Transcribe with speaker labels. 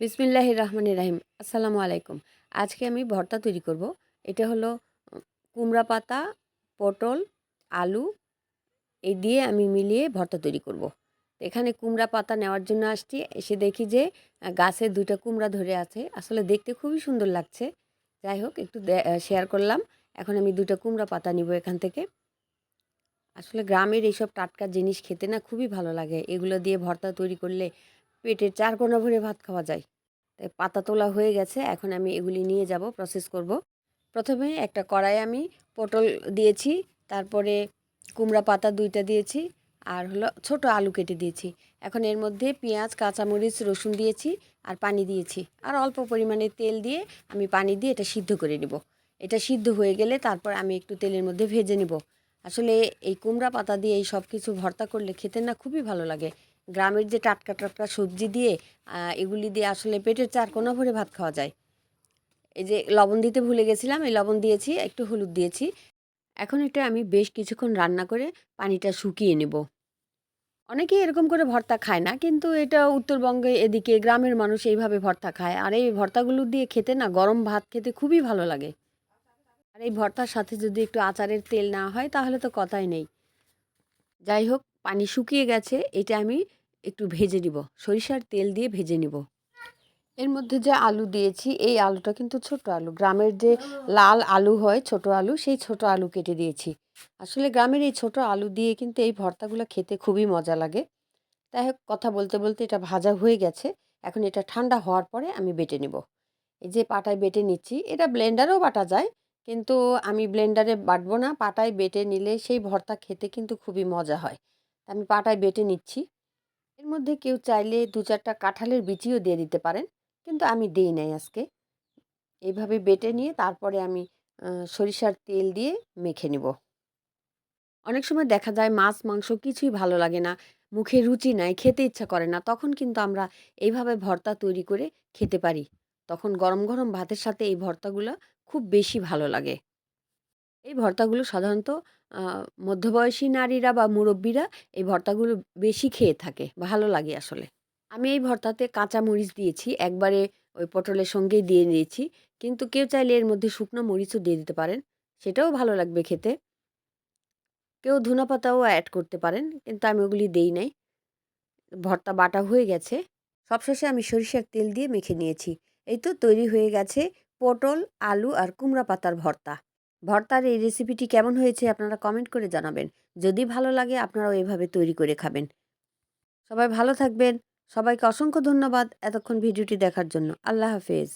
Speaker 1: বিসমিল্লাহ রহমানির রাহিম। আসসালামু আলাইকুম। আজকে আমি ভর্তা তৈরি করব। এটা হলো, কুমড়া পাতা, পটল, আলু, এই দিয়ে আমি মিলিয়ে ভর্তা তৈরি করব। এখানে কুমড়া পাতা নেওয়ার জন্য আসছি। এসে দেখি যে, গাছে দুইটা কুমড়া ধরে আছে। আসলে দেখতে খুবই সুন্দর লাগছে। যাই হোক, একটু শেয়ার করলাম। এখন আমি দুইটা কুমড়া পাতা নিব এখান থেকে। আসলে গ্রামের এইসব টাটকা জিনিস খেতে না খুবই ভালো লাগে। এগুলো দিয়ে ভর্তা তৈরি করলে পেটের চার কোনা ভরে ভাত খাওয়া যায়। তাই পাতা তোলা হয়ে গেছে, এখন আমি এগুলি নিয়ে যাব প্রসেস করব। প্রথমে একটা কড়াই আমি পটল দিয়েছি, তারপরে কুমড়া পাতা দুইটা দিয়েছি, আর হলো ছোট আলু কেটে দিয়েছি। এখন এর মধ্যে পেঁয়াজ, কাঁচামরিচ, রসুন দিয়েছি, আর পানি দিয়েছি। আর অল্প পরিমাণে তেল দিয়ে আমি পানি দিয়ে এটা সিদ্ধ করে নিব। এটা সিদ্ধ হয়ে গেলে তারপর আমি একটু তেলের মধ্যে ভেজে নিব। আসলে এই কুমড়া পাতা দিয়ে এই সব কিছু ভর্তা করলে খেতে না খুবই ভালো লাগে। গ্রামের যে টাটকা টাটকা সবজি দিয়ে এগুলি দিয়ে আসলে পেটের চার কোনা ভরে ভাত খাওয়া যায়। এই যে লবণ দিতে ভুলে গেছিলাম, এই লবণ দিয়েছি, একটু হলুদ দিয়েছি। এখন এটা আমি বেশ কিছুক্ষণ রান্না করে পানিটা শুকিয়ে নেব। অনেকেই এরকম করে ভর্তা খায় না, কিন্তু এটা উত্তরবঙ্গে এদিকে গ্রামের মানুষ এইভাবে ভর্তা খায়। আর এই ভর্তাগুলো দিয়ে খেতে না গরম ভাত খেতে খুবই ভালো লাগে। আর এই ভর্তার সাথে যদি একটু আচারের তেল না হয়, তাহলে তো কথাই নেই। যাই হোক পানি শুকিয়ে গেছে, এটা আমি একটু ভেজে নিব। সরিষার তেল দিয়ে ভেজে নিব। এর মধ্যে যে আলু দিয়েছি, এই আলুটা কিন্তু ছোট আলু। গ্রামের যে লাল আলু হয়, ছোট আলু, সেই ছোট আলু কেটে দিয়েছি। আসলে গ্রামের এই ছোট আলু দিয়ে কিন্তু এই ভর্তাগুলো খেতে খুবই মজা লাগে। তাই হোক, কথা বলতে বলতে এটা ভাজা হয়ে গেছে। এখন এটা ঠান্ডা হওয়ার পরে আমি বেটে নিব। এই যে পাটায় বেটে নিচ্ছি, এটা ব্লেন্ডারেও বাটা যায়, কিন্তু আমি ব্লেন্ডারে বাটবো না। পাটায় বেটে নিলে সেই ভর্তা খেতে কিন্তু খুবই মজা হয়। আমি পাটায় বেটে নিচ্ছি। এর মধ্যে কেউ চাইলে দু চারটা কাঁঠালের বিচিও দিয়ে দিতে পারেন, কিন্তু আমি দিই নাই আজকে। এইভাবে বেটে নিয়ে তারপরে আমি সরিষার তেল দিয়ে মেখে নিব। অনেক সময় দেখা যায় মাছ, মাংস কিছুই ভালো লাগে না, মুখে রুচি নাই, খেতে ইচ্ছা করে না, তখন কিন্তু আমরা এইভাবে ভর্তা তৈরি করে খেতে পারি। তখন গরম গরম ভাতের সাথে এই ভর্তাগুলো খুব বেশি ভালো লাগে। এই ভর্তাগুলো সাধারণত মধ্যবয়সী নারীরা বা মুরব্বীরা এই ভর্তাগুলো বেশি খেয়ে থাকে ভালো লাগে আসলে। আমি এই ভর্তাতে কাঁচা মরিচ দিয়েছি, একবারে ওই পটলের সঙ্গেই দিয়ে দিয়েছি। কিন্তু কেউ চাইলে এর মধ্যে শুকনো মরিচও দিয়ে দিতে পারেন, সেটাও ভালো লাগবে খেতে। কেউ ধনা পাতাও অ্যাড করতে পারেন, কিন্তু আমি ওগুলি দেই নাই। ভর্তা বাটা হয়ে গেছে। সবশেষে আমি সরিষার তেল দিয়ে মেখে নিয়েছি। এই তো তৈরি হয়ে গেছে পটল, আলু আর কুমড়া পাতার ভর্তা। ভর্তার এই রেসিপিটি কেমন হয়েছে আপনারা কমেন্ট করে জানাবেন। যদি ভালো লাগে আপনারাও এভাবে তৈরি করে খাবেন। সবাই ভালো থাকবেন। সবাইকে অসংখ্য ধন্যবাদ এতক্ষণ ভিডিওটি দেখার জন্য। আল্লাহ হাফেজ।